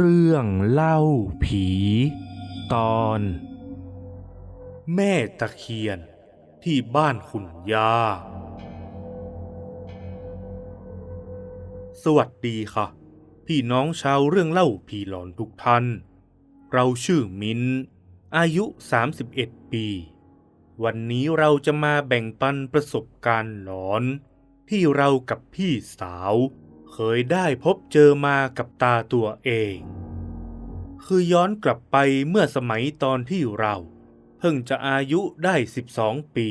เรื่องเล่าผี ตอน แม่ตะเคียนที่บ้านคุณย่าสวัสดีค่ะ พี่น้องชาวเรื่องเล่าผีหลอนทุกท่าน เราชื่อมิ้นอายุ 31 ปี วันนี้เราจะมาแบ่งปันประสบการณ์หลอน ที่เรากับพี่สาว เคยได้พบเจอมากับตาตัวเอง คือย้อนกลับไปเมื่อสมัยตอนที่เราเพิ่งจะอายุได้ 12 ปี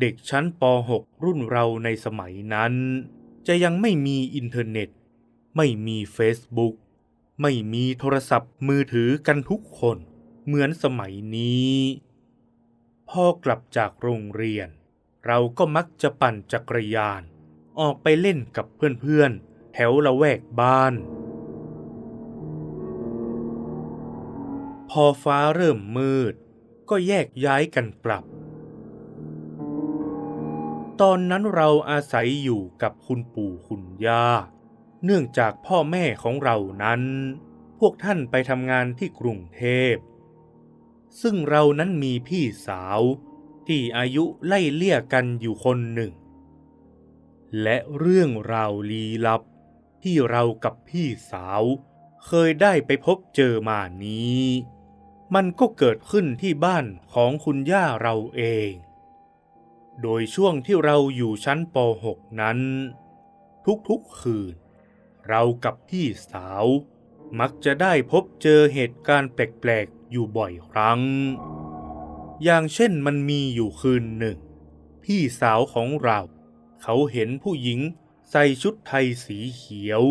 เด็กชั้นป .6 รุ่นเราในสมัยนั้น จะยังไม่มีอินเทอร์เน็ต ไม่มีเฟซบุ๊กไม่มีโทรศัพท์มือถือกันทุกคน เหมือนสมัยนี้ พอกลับจากโรงเรียน เราก็มักจะปั่นจักรยาน ออกไปเล่นกับเพื่อนๆ แถวละแวกบ้าน พอฟ้าเริ่มมืด ก็แยกย้ายกันกลับ ตอนนั้นเราอาศัยอยู่กับคุณปู่คุณย่า เนื่องจากพ่อแม่ของเรานั้น พวกท่านไปทำงานที่กรุงเทพ ซึ่งเรานั้นมีพี่สาวที่อายุไล่เลี่ยกันอยู่คนหนึ่ง และเรื่องราวลี้ลับ ที่เรากับพี่สาว เคยได้ไปพบเจอมานี้ มันก็เกิดขึ้นที่บ้านของคุณย่าเราเอง โดยช่วงที่เราอยู่ชั้นป .6 นั้น ทุกๆคืน เรากับพี่สาว มักจะได้พบเจอเหตุการณ์แปลกๆอยู่บ่อยครั้ง อย่างเช่นมันมีอยู่คืนหนึ่ง พี่สาวของเรา เขาเห็นผู้หญิงใส่ชุดไทยสีเขียว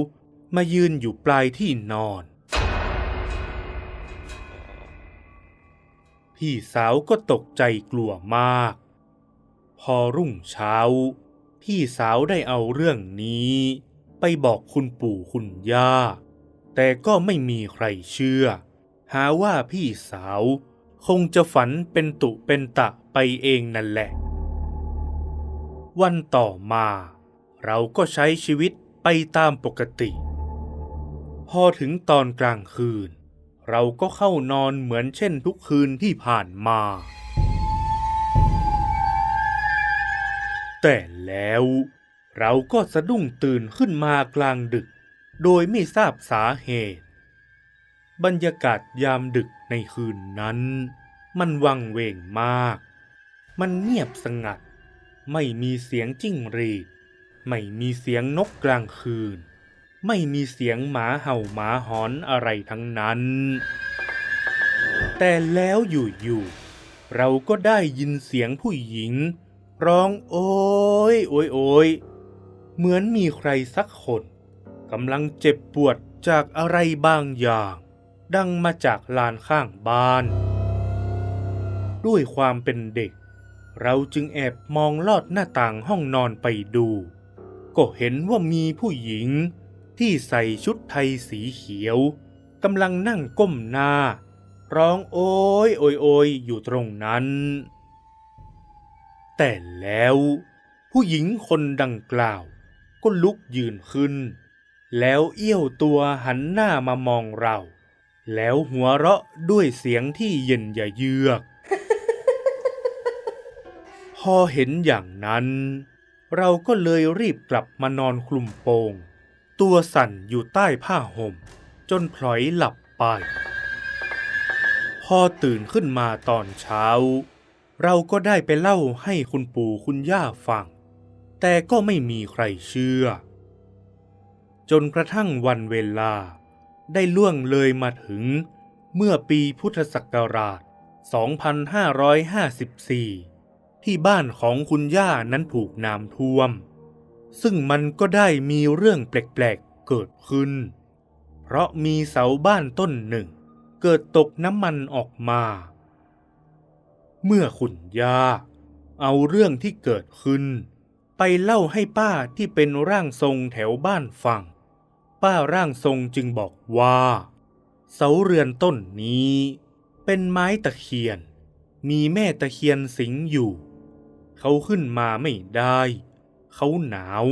มายืนอยู่ปลายที่นอน พี่สาวก็ตกใจกลัวมาก พอรุ่งเช้า พี่สาวได้เอาเรื่องนี้ ไปบอกคุณปู่คุณย่า แต่ก็ไม่มีใครเชื่อ หาว่าพี่สาวคงจะฝันเป็นตุเป็นตะไปเองนั่นแหละ วันต่อมา เราก็ใช้ชีวิตไปตามปกติ พอถึงตอนกลางคืน เราก็เข้านอนเหมือนเช่นทุกคืนที่ผ่านมา แต่แล้วเราก็สะดุ้งตื่นขึ้นมากลางดึก โดยไม่ทราบสาเหตุ บรรยากาศยามดึกในคืนนั้น มันวังเวงมาก มันเงียบสงัด ไม่มีเสียงจิ้งหรีด ไม่มีเสียงนกกลางคืน ไม่มีเสียงหมาเห่าหมาหอนอะไรทั้งนั้น แต่แล้วอยู่ๆเราก็ได้ยินเสียงผู้หญิง ร้องโอยโอยโอยเหมือนมีใครสักคนกำลังเจ็บปวดจากอะไรบางอย่าง ดังมาจากลานข้างบ้าน ด้วยความเป็นเด็ก เราจึงแอบมองลอดหน้าต่างห้องนอนไปดู ก็เห็นว่ามีผู้หญิงที่ใส่ชุดไทยสีเขียวกำลังนั่งก้มหน้า ร้องโอยโอยโอยอยู่ตรงนั้น แต่แล้ว ผู้หญิงคนดังกล่าว ก็ลุกยืนขึ้น แล้วเอี้ยวตัวหันหน้ามามองเรา แล้วหัวเราะด้วยเสียงที่เย็นยะเยือก พอเห็นอย่างนั้น เราก็เลยรีบกลับมานอนคลุมโปง ตัวสั่นอยู่ใต้ผ้าห่ม จนพลอยหลับไป พอตื่นขึ้นมาตอนเช้า เราก็ได้ไปเล่าให้คุณปู่คุณย่าฟัง แต่ก็ไม่มีใครเชื่อ จนกระทั่งวันเวลาได้ล่วงเลยมาถึงเมื่อปีพุทธศักราช 2554 ที่บ้านของคุณย่านั้นถูกน้ำท่วม ซึ่งมันก็ได้มีเรื่องแปลกๆเกิดขึ้น เพราะมีเสาบ้านต้นหนึ่ง เกิดตกน้ำมันออกมา เมื่อคุณย่า เอาเรื่องที่เกิดขึ้น ไปเล่าให้ป้าที่เป็นร่างทรงแถวบ้านฟัง ป้าร่างทรงจึงบอกว่า เสาเรือนต้นนี้ เป็นไม้ตะเคียนมีแม่ตะเคียนสิงอยู่ เขาขึ้นมาไม่ได้ เขาหนาว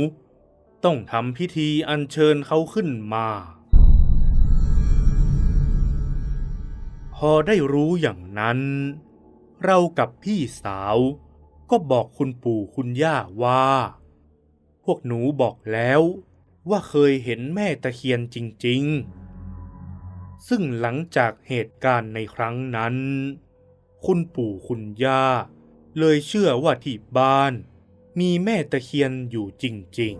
ต้องทำพิธีอัญเชิญเขาขึ้นมา พอได้รู้อย่างนั้น เรากับพี่สาว ก็บอกคุณปู่คุณย่าว่า พวกหนูบอกแล้วว่าเคยเห็นแม่ตะเคียนจริง ๆ ซึ่งหลังจากเหตุการณ์ในครั้งนั้น คุณปู่คุณย่า เลยเชื่อว่าที่บ้าน มีแม่ตะเคียนอยู่จริง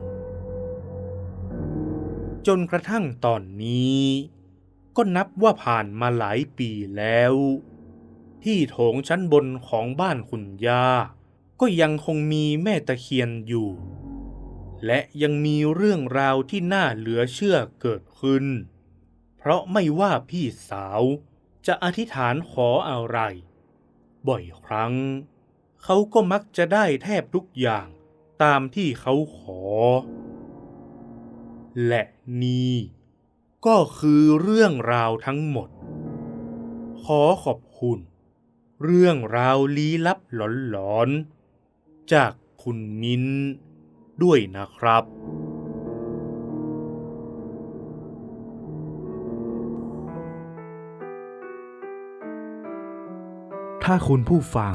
ๆ จนกระทั่งตอนนี้ ก็นับว่าผ่านมาหลายปีแล้ว ที่โถงชั้นบนของบ้านคุณย่าก็ยังคงมีแม่ตะเคียนอยู่ และยังมีเรื่องราวที่น่าเหลือเชื่อเกิดขึ้น เพราะไม่ว่าพี่สาวจะอธิษฐานขออะไร บ่อยครั้ง เขาก็มักจะได้แทบทุกอย่างตามที่เขาขอ และนี่ก็คือเรื่องราวทั้งหมด ขอขอบคุณ เรื่องราวลี้ลับหลอนๆ จากคุณมิ้นด้วยนะครับถ้าคุณผู้ฟัง